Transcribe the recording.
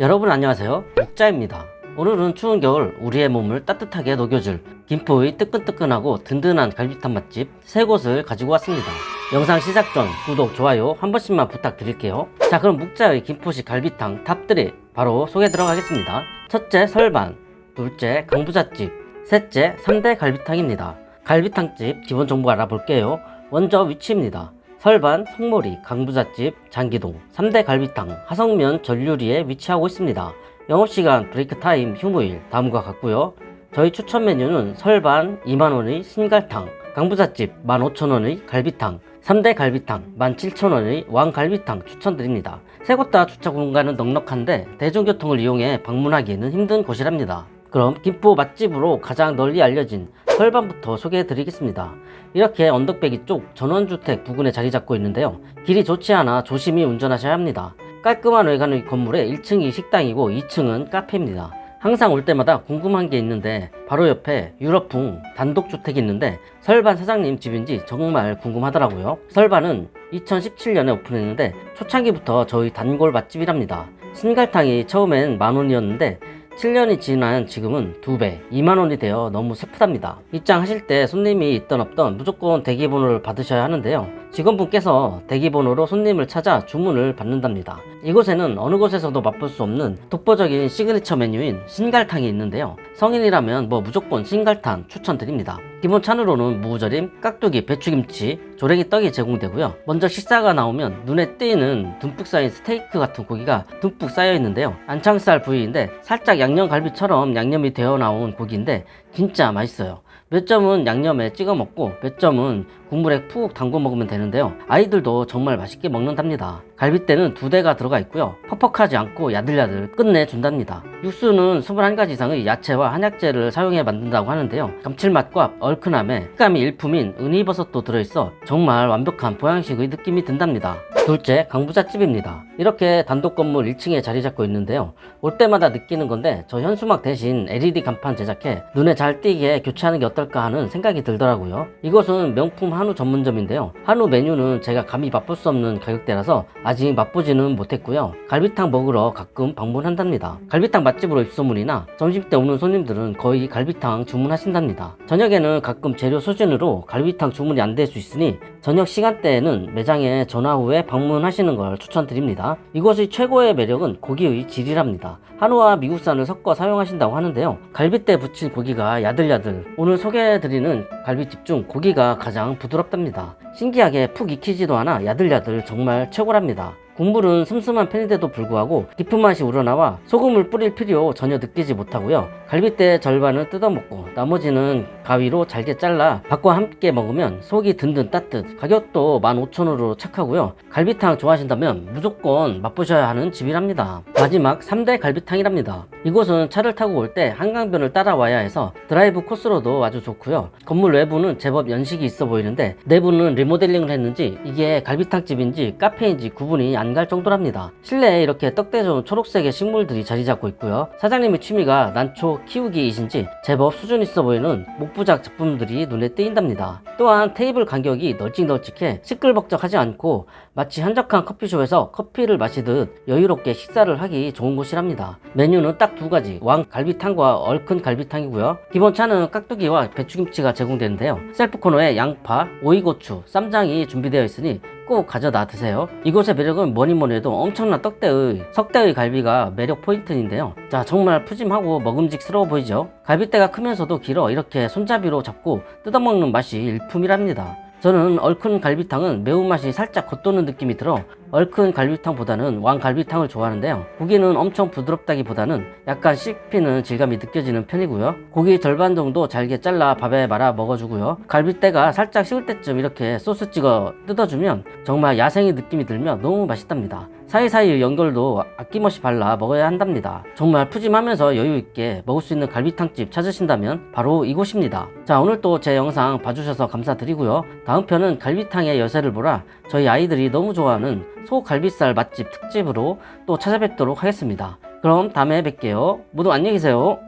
여러분 안녕하세요. 목자입니다. 오늘은 추운 겨울 우리의 몸을 따뜻하게 녹여줄 김포의 뜨끈뜨끈하고 든든한 갈비탕 맛집 세 곳을 가지고 왔습니다. 영상 시작 전 구독, 좋아요 한 번씩만 부탁드릴게요. 자 그럼 묵자의 김포식 갈비탕 탑3 바로 소개 들어가겠습니다. 첫째 설반 둘째 강부잣집 셋째 3대 갈비탕입니다. 갈비탕집 기본 정보 알아볼게요. 먼저 위치입니다 설반, 송모리, 강부잣집, 장기동 3대 갈비탕 하성면 전류리에 위치하고 있습니다. 영업시간 브레이크 타임 휴무일 다음과 같고요. 저희 추천 메뉴는 설반 2만원의 신갈탕, 강부잣집 15,000원의 갈비탕, 3대 갈비탕 17,000원의 왕갈비탕 추천드립니다. 세 곳 다 주차 공간은 넉넉한데 대중교통을 이용해 방문하기에는 힘든 곳이랍니다. 그럼 김포 맛집으로 가장 널리 알려진 설반부터 소개해 드리겠습니다. 이렇게 언덕배기 쪽 전원주택 부근에 자리 잡고 있는데요. 길이 좋지 않아 조심히 운전하셔야 합니다. 깔끔한 외관의 건물에 1층이 식당이고 2층은 카페입니다. 항상 올 때마다 궁금한 게 있는데 바로 옆에 유럽풍 단독주택이 있는데 설반 사장님 집인지 정말 궁금하더라고요. 설반은 2017년에 오픈했는데 초창기부터 저희 단골 맛집이랍니다. 신갈탕이 처음엔 만 원이었는데 7년이 지난 지금은 2배, 2만원이 되어 너무 슬프답니다. 입장하실 때 손님이 있던 없던 무조건 대기번호를 받으셔야 하는데요. 직원분께서 대기번호로 손님을 찾아 주문을 받는답니다. 이곳에는 어느 곳에서도 맛볼 수 없는 독보적인 시그니처 메뉴인 신갈탕이 있는데요. 성인이라면 뭐 무조건 신갈탕 추천드립니다. 기본 찬으로는 무절임, 깍두기, 배추김치, 조랭이 떡이 제공되고요. 먼저 식사가 나오면 눈에 띄는 듬뿍 쌓인 스테이크 같은 고기가 듬뿍 쌓여 있는데요. 안창살 부위인데 살짝 양념갈비처럼 양념이 되어 나온 고기인데 진짜 맛있어요. 몇 점은 양념에 찍어 먹고 몇 점은 국물에 푹 담궈 먹으면 되는데요. 아이들도 정말 맛있게 먹는답니다. 갈비대는 두 대가 들어가 있고요. 퍽퍽하지 않고 야들야들 끝내준답니다. 육수는 21가지 이상의 야채와 한약재를 사용해 만든다고 하는데요. 감칠맛과 얼큰함에 식감이 일품인 은이버섯도 들어있어 정말 완벽한 보양식의 느낌이 든답니다. 둘째, 강부잣집입니다. 이렇게 단독 건물 1층에 자리 잡고 있는데요. 올 때마다 느끼는 건데 저 현수막 대신 LED 간판 제작해 눈에 잘 띄게 교체하는 게 어떨까 하는 생각이 들더라고요. 이곳은 명품 한우 전문점인데요. 한우 메뉴는 제가 감히 맛볼 수 없는 가격대라서 아직 맛보지는 못했고요. 갈비탕 먹으러 가끔 방문한답니다. 갈비탕 맛집으로 입소문이나 점심때 오는 손님들은 거의 갈비탕 주문하신답니다. 저녁에는 가끔 재료 소진으로 갈비탕 주문이 안 될 수 있으니 저녁 시간대에는 매장에 전화 후에 방문하시는 걸 추천드립니다. 이곳의 최고의 매력은 고기의 질이랍니다. 한우와 미국산을 섞어 사용하신다고 하는데요. 갈비대 붙인 고기가 야들야들. 오늘 소개해드리는 갈비집 중 고기가 가장 부드럽답니다. 신기하게 푹 익히지도 않아 야들야들 정말 최고랍니다. 국물은 슴슴한 편인데도 불구하고 깊은 맛이 우러나와 소금을 뿌릴 필요 전혀 느끼지 못하고요. 갈비대 절반을 뜯어먹고 나머지는 가위로 잘게 잘라 밥과 함께 먹으면 속이 든든 따뜻. 가격도 15,000원으로 착하고요. 갈비탕 좋아하신다면 무조건 맛보셔야 하는 집이랍니다. 마지막 3대 갈비탕이랍니다. 이곳은 차를 타고 올 때 한강변을 따라와야 해서 드라이브 코스로도 아주 좋고요. 건물 외부는 제법 연식이 있어 보이는데 내부는 리모델링을 했는지 이게 갈비탕 집인지 카페인지 구분이 안 갈 정도랍니다. 실내에 이렇게 떡대전 초록색의 식물들이 자리 잡고 있고요. 사장님의 취미가 난초 키우기이신지 제법 수준 있어 보이는 목부작 제품들이 눈에 띄인답니다. 또한 테이블 간격이 널찍널찍해 시끌벅적하지 않고 마치 한적한 커피숍에서 커피를 마시듯 여유롭게 식사를 하기 좋은 곳이랍니다. 메뉴는 딱 두 가지, 왕 갈비탕과 얼큰 갈비탕이고요. 기본 차는 깍두기와 배추김치가 제공되는데요. 셀프 코너에 양파, 오이고추, 쌈장이 준비되어 있으니 꼭 가져다 드세요. 이곳의 매력은 뭐니 뭐니 해도 엄청난 떡대의 석대의 갈비가 매력 포인트인데요. 자 정말 푸짐하고 먹음직스러워 보이죠? 갈비대가 크면서도 길어 이렇게 손잡이로 잡고 뜯어먹는 맛이 일품이랍니다. 저는 얼큰 갈비탕은 매운맛이 살짝 겉도는 느낌이 들어 얼큰 갈비탕보다는 왕갈비탕을 좋아하는데요. 고기는 엄청 부드럽다기보다는 약간 씹히는 질감이 느껴지는 편이고요. 고기 절반 정도 잘게 잘라 밥에 말아 먹어주고요. 갈비대가 살짝 식을 때쯤 이렇게 소스 찍어 뜯어주면 정말 야생의 느낌이 들며 너무 맛있답니다. 사이사이 연결도 아낌없이 발라 먹어야 한답니다. 정말 푸짐하면서 여유있게 먹을 수 있는 갈비탕집 찾으신다면 바로 이곳입니다. 자 오늘 또제 영상 봐주셔서 감사드리고요. 다음 편은 갈비탕의 여세를 보라 저희 아이들이 너무 좋아하는 소갈비살 맛집 특집으로 또 찾아뵙도록 하겠습니다. 그럼 다음에 뵐게요. 모두 안녕히 계세요.